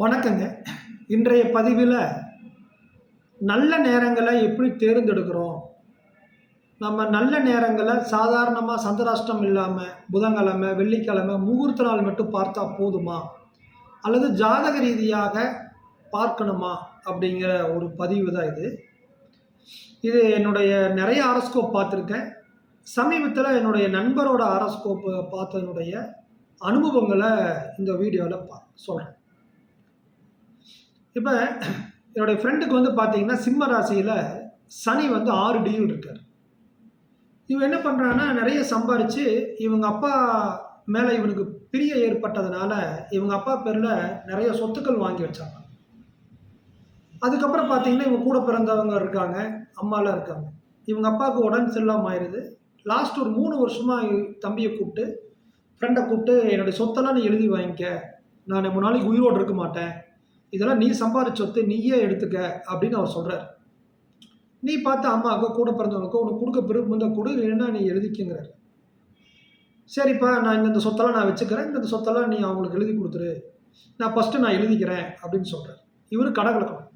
வணக்கங்க. இன்றைய பதிவில் நல்ல நேரங்களை எப்படி தேர்ந்தெடுக்கிறோம்? நம்ம நல்ல நேரங்களை சாதாரணமாக சந்திராஷ்டம் இல்லாமல் புதன்கிழமை வெள்ளிக்கிழமை முகூர்த்த நாள் மட்டும் பார்த்தா போதுமா? அல்லது ஜாதக ரீதியாக பார்க்கணுமா? அப்படிங்கிற ஒரு பதிவு தான் இது. இது என்னுடைய நிறைய ஆரஸ்கோப் பார்த்துருக்கேன். சமீபத்தில் என்னுடைய நண்பரோட ஆரஸ்கோப் பார்த்ததனுடைய அனுபவங்களை இந்த வீடியோவில் பா சொல்கிறேன் இப்போ என்னுடைய ஃப்ரெண்டுக்கு வந்து பார்த்தீங்கன்னா சிம்ம ராசியில் சனி வந்து ஆறு டியூல் இருக்கார். இவன் என்ன பண்ணுறான்னா நிறைய சம்பாரித்து இவங்க அப்பா மேலே இவனுக்கு பிரிய ஏற்பட்டதுனால இவங்க அப்பா பேரில் நிறைய சொத்துக்கள் வாங்கி வச்சாங்க. அதுக்கப்புறம் பார்த்தீங்கன்னா இவங்க கூட பிறந்தவங்க இருக்காங்க அம்மாலாம் இருக்காங்க. இவங்க அப்பாவுக்கு உடம்பு சரியில்லாமல் ஆயிடுது லாஸ்ட் ஒரு மூணு வருஷமாக தம்பியை கூப்பிட்டு ஃப்ரெண்டை கூப்பிட்டு என்னுடைய சொத்தெல்லாம் நீ எழுதி வாங்கிக்க. நான் மூணு நாளைக்கு உயிரோடு இருக்க மாட்டேன். இதெல்லாம் நீ சம்பாதிச்ச சொத்து நீயே எடுத்துக்க அப்படின்னு அவர் சொல்கிறார் நீ பார்த்து அம்மாவுக்கோ கூட பிறந்தவனுக்கோ உனக்கு கொடுக்க விருப்பம் இருந்தால் கொடு இல்லைன்னா நீ எழுதிக்கங்கிறார். சரிப்பா நான் இந்தந்த சொத்தெல்லாம் நான் வச்சுக்கிறேன். இந்த சொத்தெல்லாம் நீ அவங்களுக்கு எழுதி கொடுத்துரு. நான் ஃபஸ்ட்டு நான் எழுதிக்கிறேன் அப்படின்னு சொல்கிறார் இவர் கடகலக்கணும்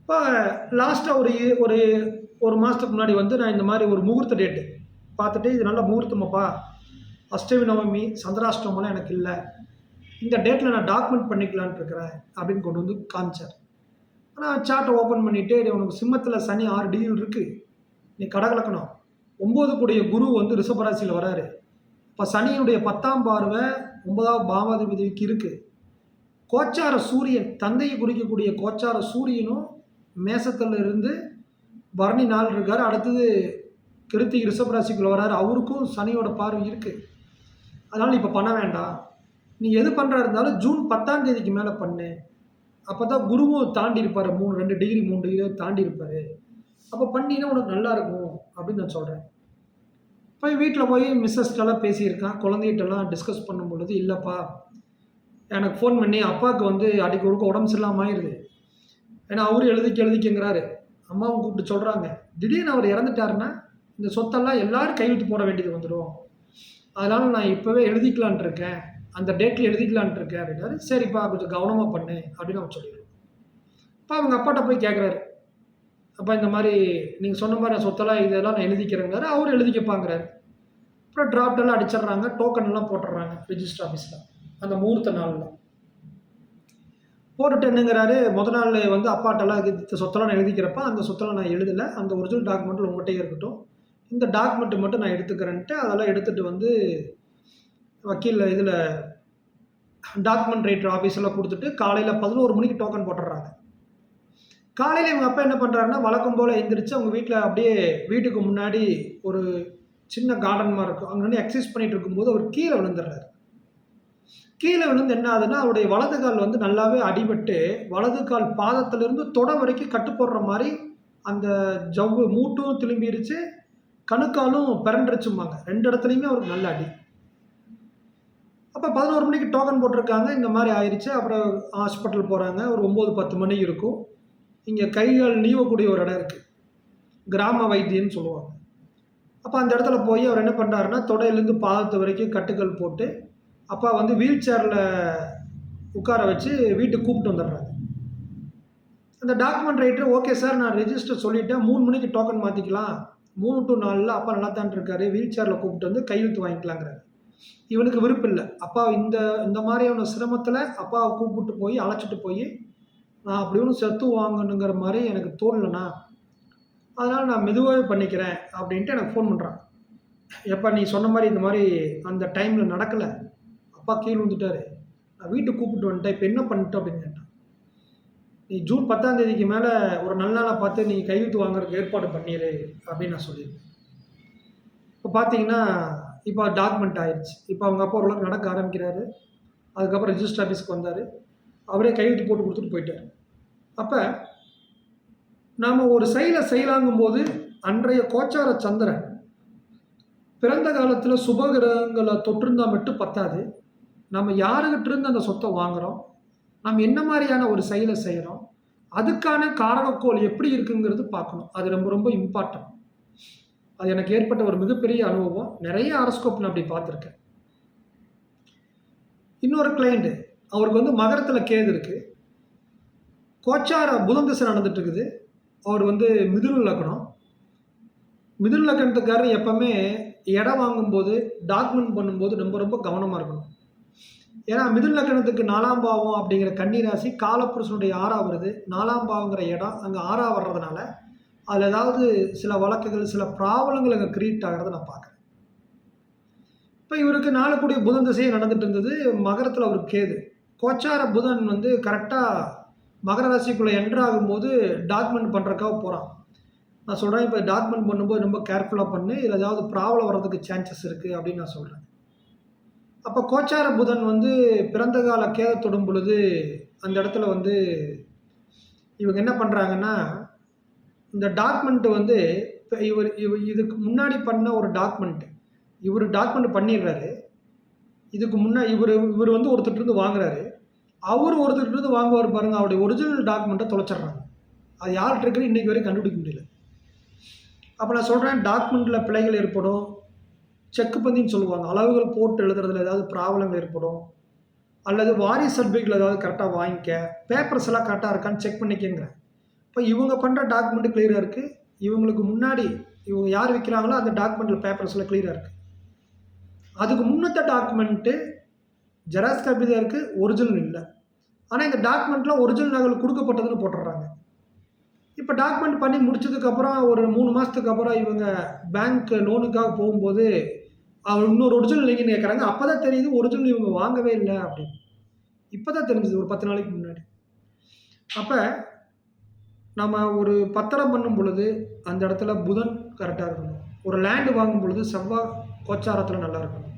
இப்போ லாஸ்ட்டாக ஒரு ஒரு ஒரு மாதத்துக்கு முன்னாடி வந்து நான் இந்த மாதிரி ஒரு முகூர்த்த டேட்டு பார்த்துட்டு இது நல்ல முகூர்த்தமாப்பா. அஷ்டமி நவமி சந்திராஷ்டமெல்லாம் எனக்கு இல்லை. இந்த டேட்டில் நான் டாக்குமெண்ட் பண்ணிக்கலான்ட்டு இருக்கிறேன் அப்படின்னு கொண்டு வந்து காமிச்சார். ஆனால் சார்ட்டை ஓப்பன் பண்ணிவிட்டு உனக்கு சிம்மத்தில் சனி ஆறு டிகிரி இருக்குது நீ கடகலக்கணும் ஒம்பது கூடிய குரு வந்து ரிஷபராசியில் வராரு. இப்போ சனியினுடைய பத்தாம் பார்வை ஒன்பதாம் பாவாதிபதிக்கு இருக்குது கோச்சார சூரியன் தந்தையை குறிக்கக்கூடிய கோச்சார சூரியனும் மேசத்தில் இருந்து பரணி நாள் இருக்கார். அடுத்தது கிருத்திக் ரிஷபராசிக்குள்ள வராரு. அவருக்கும் சனியோட பார்வை இருக்குது அதனால் இப்போ பண்ண வேண்டாம். நீ எது பண்ணுறா இருந்தாலும் ஜூன் பத்தாம் தேதிக்கு மேலே பண்ணு. அப்போ தான் குருவும் தாண்டி இருப்பார். மூணு ரெண்டு டிகிரி மூணு டிகிரி தாண்டி இருப்பார். அப்போ பண்ணினா உனக்கு நல்லா இருக்கும் அப்படின்னு நான் சொல்கிறேன் போய் வீட்டில் போய் மிஸ்ஸஸ்டெல்லாம் பேசியிருக்கான். குழந்தைகிட்டலாம் டிஸ்கஸ் பண்ணும் பொழுது இல்லைப்பா எனக்கு ஃபோன் பண்ணி அப்பாவுக்கு வந்து அடிக்க ஒருக்க உடம்பு சரியில்லாமல் ஆயிடுது ஏன்னா அவரும் எழுதிக்க எழுதிக்கங்கிறாரு. அம்மாவும் கூப்பிட்டு சொல்கிறாங்க திடீர்னு அவர் இறந்துட்டாருன்னா இந்த சொத்தெல்லாம் எல்லோரும் கையெழுத்து போட வேண்டியது வந்துடும் அதனால் நான் இப்போவே எழுதிக்கலான்ட்டு இருக்கேன். அந்த டேட்டில் எழுதிக்கலான்ட்டு இருக்கேன் அப்படின்னாரு. சரிப்பா கொஞ்சம் கவனமாக பண்ணு அப்படின்னு அவன் சொல்லிடுவோம் அப்போ அவங்க அப்பாட்ட போய் கேட்குறாரு அப்பா இந்த மாதிரி நீங்கள் சொன்ன மாதிரி நான் சொத்தெல்லாம் இதெல்லாம் நான் எழுதிக்கிறேங்கிறாரு அவர் எழுதிக்கப்பாங்கிறாரு அப்புறம் டிராஃப்ட் எல்லாம் அடிச்சிடுறாங்க. டோக்கன் எல்லாம் போட்டுடுறாங்க ரிஜிஸ்டர் ஆஃபீஸில் அந்த முகூர்த்த நாளில். போட்டுட்டு என்னங்கிறாரு முத நாள் வந்து அப்பாட்டெல்லாம் இந்த சொத்தெல்லாம் நான் எழுதிக்கிறப்ப அந்த சொத்தெல்லாம் நான் எழுதலை. அந்த ஒரிஜினல் டாக்குமெண்ட்டில் உங்கள்கிட்டயே இருக்கட்டும். இந்த டாக்குமெண்ட்டு மட்டும் நான் எடுத்துக்கிறேன்ட்டு அதெல்லாம் எடுத்துகிட்டு வந்து வக்கீல் இதில் டாக்குமெண்ட் ரைட்டர் ஆஃபீஸில் கொடுத்துட்டு காலையில் பதினோரு மணிக்கு டோக்கன் போட்டுடுறாங்க. காலையில் இவங்க அப்பா என்ன பண்ணுறாருன்னா வழக்கம் போல் எழுந்திரிச்சு அவங்க வீட்டில் அப்படியே வீட்டுக்கு முன்னாடி ஒரு சின்ன கார்டன் மாதிரி இருக்கும். அங்கே வந்து எக்ஸசைஸ் பண்ணிட்டு இருக்கும்போது அவர் கீழே விழுந்துடுறாரு. கீழே விழுந்து என்ன ஆகுதுன்னா அவருடைய வலது கால் வந்து நல்லாவே அடிபட்டு வலது கால் பாதத்திலிருந்து தொடை வரைக்கும் கட்டு போடுற மாதிரி அந்த ஜவ்வு மூட்டும் திரும்பிடுச்சு கணுக்காலும் பிறண்டுருச்சும்பாங்க ரெண்டு இடத்துலையுமே அவருக்கு நல்ல அடி. அப்போ பதினோரு மணிக்கு டோக்கன் போட்டிருக்காங்க. இந்த மாதிரி ஆயிடுச்சு அப்புறம் ஹாஸ்பிட்டல் போகிறாங்க ஒரு ஒம்பது பத்து மணி இருக்கும். இங்கே கைகள் நீவக்கூடிய ஒரு இடம் இருக்குது கிராம வைத்தியம்னு சொல்லுவாங்க. அப்போ அந்த இடத்துல போய் அவர் என்ன பண்ணுறாருன்னா தொடையிலேருந்து பாதத்து வரைக்கும் கட்டுக்கள் போட்டு அப்பா வந்து வீல் சேரில் உட்கார வச்சு வீட்டுக்கு கூப்பிட்டு வந்துடுறாங்க அந்த டாக்குமெண்ட் ரைட்டர் ஓகே சார் நான் ரெஜிஸ்டர் சொல்லிவிட்டேன் மூணு மணிக்கு டோக்கன் மாற்றிக்கலாம் மூணு டு நாலில் அப்பா நல்லா தான் இருக்காரு. வீல் சேரில் கூப்பிட்டு வந்து கையெழுத்து வாங்கிக்கலாங்கிறாரு. இவனுக்கு விருப்பம் இல்லை அப்பா இந்த இந்த மாதிரியான சிரமத்தில் அப்பாவை கூப்பிட்டு போய் அழைச்சிட்டு போய் நான் அப்படி ஒன்றும் செத்து வாங்கணுங்கிற மாதிரி எனக்கு தோணலண்ணா. அதனால் நான் மெதுவாகவே பண்ணிக்கிறேன் அப்படின்ட்டு எனக்கு ஃபோன் பண்ணுறான் எப்பா நீ சொன்ன மாதிரி இந்த மாதிரி அந்த டைமில் நடக்கலை. அப்பா கீழே விழுந்துட்டாரு. நான் வீட்டுக்கு கூப்பிட்டு வந்துட்டேன். இப்போ என்ன பண்ணிட்டோம் அப்படின்னு கேட்டான். நீ ஜூன் பத்தாம் தேதிக்கு மேலே ஒரு நல்ல நாளாக பார்த்து நீ கையெழுத்து வாங்குறதுக்கு ஏற்பாடு பண்ணிடு அப்படின்னு நான் சொல்லியிருக்கேன் இப்போ பார்த்தீங்கன்னா இப்போ டாக்குமெண்ட் ஆயிடுச்சு. இப்போ அவங்க அப்பா ஓரளவுக்கு நடக்க ஆரம்பிக்கிறாரு. அதுக்கப்புறம் ரிஜிஸ்டர் ஆஃபீஸ்க்கு வந்தார். அவரே கையெழுத்து போட்டு கொடுத்துட்டு போயிட்டார். அப்போ நாம் ஒரு செயலை செய்யலாங்கும் போது அன்றைய கோச்சார சந்திரன் பிறந்த காலத்தில் சுபகிரகங்களை தொற்றிருந்தால் மட்டும் பத்தாது. நம்ம யாருக்கிட்ட இருந்து அந்த சொத்தை வாங்குகிறோம் நம்ம என்ன மாதிரியான ஒரு செயலை செய்கிறோம் அதுக்கான காரணக்கோள் எப்படி இருக்குங்கிறது பார்க்கணும். அது ரொம்ப ரொம்ப இம்பார்ட்டன்ட் அது எனக்கு ஏற்பட்ட ஒரு மிகப்பெரிய அனுபவம். நிறைய ஆரோஸ்கோப் நான் அப்படி பார்த்துருக்கேன். இன்னொரு கிளைண்ட்டு அவருக்கு வந்து மகரத்தில் கேது இருக்குது கோச்சார புதன் திசை நடந்துட்டு இருக்குது. அவர் வந்து மிதுன லக்னம். மிதுன லக்னத்துக்காரர் எப்பவுமே இடம் வாங்கும்போது டாக்குமெண்ட் பண்ணும்போது ரொம்ப ரொம்ப கவனமாக இருக்கணும். ஏன்னா மிதுன லக்னத்துக்கு நாலாம் பாவம் அப்படிங்கிற கன்னி ராசி காலப்புருஷனுடைய ஆறா வருது. நாலாம் பாவங்கிற இடம் அங்கே ஆறா வர்றதுனால அதில் ஏதாவது சில வழக்குகள் சில ப்ராப்ளங்கள் அங்கே க்ரியேட் ஆகிறத நான் பார்க்குறேன். இப்போ இவருக்கு நாளக்கூடிய புதன் திசையை நடந்துட்டு இருந்தது மகரத்தில் அவர் கேது. கோச்சார புதன் வந்து கரெக்டாக மகர ராசிக்குள்ளே என்ட்ரு ஆகும்போது டாக்குமெண்ட் பண்ணுறக்காக போகிறான் நான் சொல்கிறேன் இப்போ டாக்குமெண்ட் பண்ணும்போது ரொம்ப கேர்ஃபுல்லாக பண்ணு இல்லை ஏதாவது ப்ராப்ளம் வர்றதுக்கு சான்சஸ் இருக்குது அப்படின்னு நான் சொல்கிறேன் அப்போ கோச்சார புதன் வந்து பிறந்த கால கேத தொடும் பொழுது அந்த இடத்துல வந்து இவங்க என்ன பண்ணுறாங்கன்னா இந்த டாக்குமெண்ட் வந்து இப்போ இவர் இவர் இதுக்கு முன்னாடி பண்ண ஒரு டாக்குமெண்ட் இவர் டாக்குமெண்ட் பண்ணிடுறாரு. இதுக்கு முன்னே இவர் இவர் வந்து ஒருத்தர்கிட்ட வாங்குறாரு. அவர் ஒருத்தர்கிட்ட வாங்குவார் பாருங்க அவருடைய ஒரிஜினல் டாக்குமெண்ட்டை தொலைச்சிட்றாங்க. அது யார்கிட்ட இருக்குன்னு இன்றைக்கி வரைக்கும் கண்டுபிடிக்க முடியல. அப்போ நான் சொல்கிறேன் டாக்குமெண்ட்டில் பிழைகள் ஏற்படும். செக்கு பந்தின்னு சொல்லுவாங்க. அளவுகள் போட்டு எழுதுறதுல ஏதாவது ப்ராப்ளம் ஏற்படும். அல்லது வாரிசு சர்டிஃபிகேட்டில் ஏதாவது கரெக்டாக வாங்கிக்க. பேப்பர்ஸ் எல்லாம் கரெக்டாக இருக்கான்னு செக் பண்ணிக்கங்கிறேன். இப்போ இவங்க பண்ணுற டாக்குமெண்ட் கிளியராக இருக்குது இவங்களுக்கு முன்னாடி இவங்க யார் விற்கிறாங்களோ அந்த டாக்குமெண்ட்டில் பேப்பர்ஸில் கிளியராக இருக்குது அதுக்கு முன்னத்த டாக்குமெண்ட்டு ஜெராக்ஸ் காப்பி தான் இருக்குது ஒரிஜினல் இல்லை. ஆனால் இந்த டாக்குமெண்ட்லாம் ஒரிஜினல் நகல் கொடுக்கப்பட்டதுன்னு போட்டுடுறாங்க. இப்போ டாக்குமெண்ட் பண்ணி முடிச்சதுக்கப்புறம் ஒரு மூணு மாதத்துக்கு அப்புறம் இவங்க பேங்க் லோனுக்காக போகும்போது அவர் இன்னொரு ஒரிஜினல் நீங்கள் கேட்குறாங்க அப்போ தான் தெரியுது ஒரிஜினல் இவங்க வாங்கவே இல்லை அப்படின்னு. இப்போ தான் தெரிஞ்சுது ஒரு பத்து நாளைக்கு முன்னாடி. அப்போ நம்ம ஒரு பத்திரம் பண்ணும் பொழுது அந்த இடத்துல புதன் கரெக்டாக இருக்கணும். ஒரு லேண்டு வாங்கும் பொழுது செவ்வாய் கோச்சாரத்தில் நல்லா இருக்கணும்.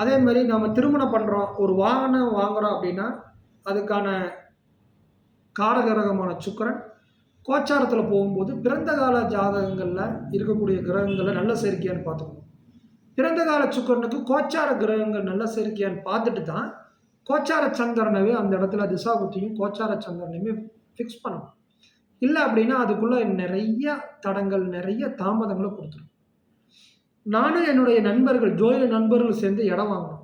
அதே மாதிரி நம்ம திருமணம் பண்ணுறோம் ஒரு வாகனம் வாங்குகிறோம் அப்படின்னா அதுக்கான காரகரகமான சுக்கரன் கோச்சாரத்தில் போகும்போது பிறந்த கால ஜாதகங்களில் இருக்கக்கூடிய கிரகங்களை நல்ல சேர்க்கையான்னு பார்த்துக்கணும். பிறந்த கால சுக்கரனுக்கு கோச்சார கிரகங்கள் நல்ல சேர்க்கையான்னு பார்த்துட்டு தான் கோச்சார சந்திரனவே அந்த இடத்துல திசாபுத்தியும் கோச்சார சந்திரனையுமே ஃபிக்ஸ் பண்ணணும். இல்லை அப்படின்னா அதுக்குள்ளே நிறைய தடங்கள் நிறைய தாமதங்களை கொடுத்துரும். நானும் என்னுடைய நண்பர்கள் ஜோதிட நண்பர்கள் சேர்ந்து இடம் வாங்கினோம்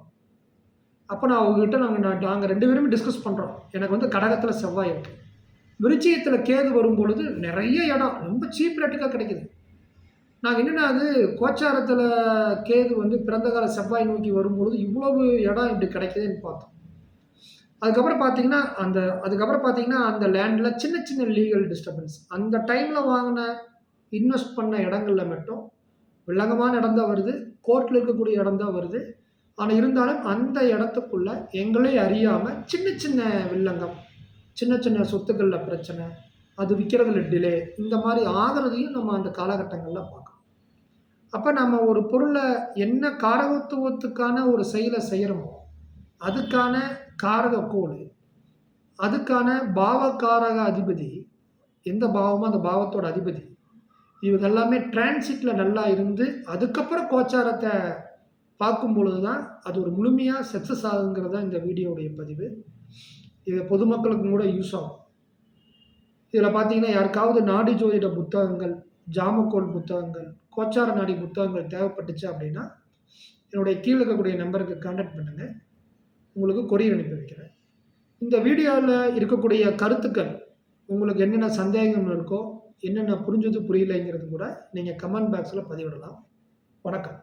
அப்போ நான் அவங்ககிட்ட நாங்கள் நாங்கள் ரெண்டு பேருமே டிஸ்கஸ் பண்ணுறோம் எனக்கு வந்து கடகத்தில் செவ்வாய் இருக்குது விருச்சியத்தில் கேது வரும் பொழுது நிறைய இடம் ரொம்ப சீப் ரேட்டுக்காக கிடைக்குது. நாங்கள் என்னென்னா அது கோச்சாரத்தில் கேது வந்து பிறந்த கால செவ்வாய் நோக்கி வரும்பொழுது இவ்வளவு இடம் இப்படி கிடைக்குதுன்னு பார்த்தோம். அதுக்கப்புறம் பார்த்தீங்கன்னா அந்த அதுக்கப்புறம் பார்த்தீங்கன்னா அந்த லேண்டில் சின்ன சின்ன லீகல் டிஸ்டர்பன்ஸ் அந்த டைமில் வாங்கின இன்வெஸ்ட் பண்ண இடங்களில் மட்டும் வில்லங்கமான இடம் தான் வருது. கோர்ட்டில் இருக்கக்கூடிய இடம் தான் வருது. ஆனால் இருந்தாலும் அந்த இடத்துக்குள்ள எங்களே அறியாமல் சின்ன சின்ன வில்லங்கம் சின்ன சின்ன சொத்துக்களில் பிரச்சனை அது விற்கிறதுல டிலே இந்த மாதிரி ஆகிறதையும் நம்ம அந்த காலகட்டங்களில் பார்க்கணும். அப்போ நம்ம ஒரு பொருளை என்ன காரகத்துவத்துக்கான ஒரு செயலை செய்கிறோமோ அதுக்கான காரக கோள் அதுக்கான பாவக்காரக அதிபதி எந்த பாவமோ அந்த பாவத்தோட அதிபதி. இவங்க எல்லாமே டிரான்சிட்டில் நல்லா இருந்து அதுக்கப்புறம் கோச்சாரத்தை பார்க்கும் பொழுது தான் அது ஒரு முழுமையாக சக்ஸஸ் ஆகுங்கிறது தான் இந்த வீடியோவுடைய பதிவு. இது பொதுமக்களுக்கும் கூட யூஸ் ஆகும். இதில் பார்த்தீங்கன்னா யாருக்காவது நாடி ஜோதிட புத்தகங்கள் ஜாமக்கோல் புத்தகங்கள் கோச்சார நாடி புத்தகங்கள் தேவைப்பட்டுச்சு அப்படின்னா என்னுடைய கீழே இருக்கக்கூடிய நம்பருக்கு கான்டாக்ட் பண்ணுங்கள் உங்களுக்கு கொரியர் அனுப்பி வைக்கிறேன். இந்த வீடியோவில் இருக்கக்கூடிய கருத்துக்கள் உங்களுக்கு என்னென்ன சந்தேகங்கள் இருக்கோ என்னென்ன புரிஞ்சது புரியலைங்கிறது கூட நீங்கள் கமெண்ட் பாக்ஸில் பதிவிடலாம். வணக்கம்.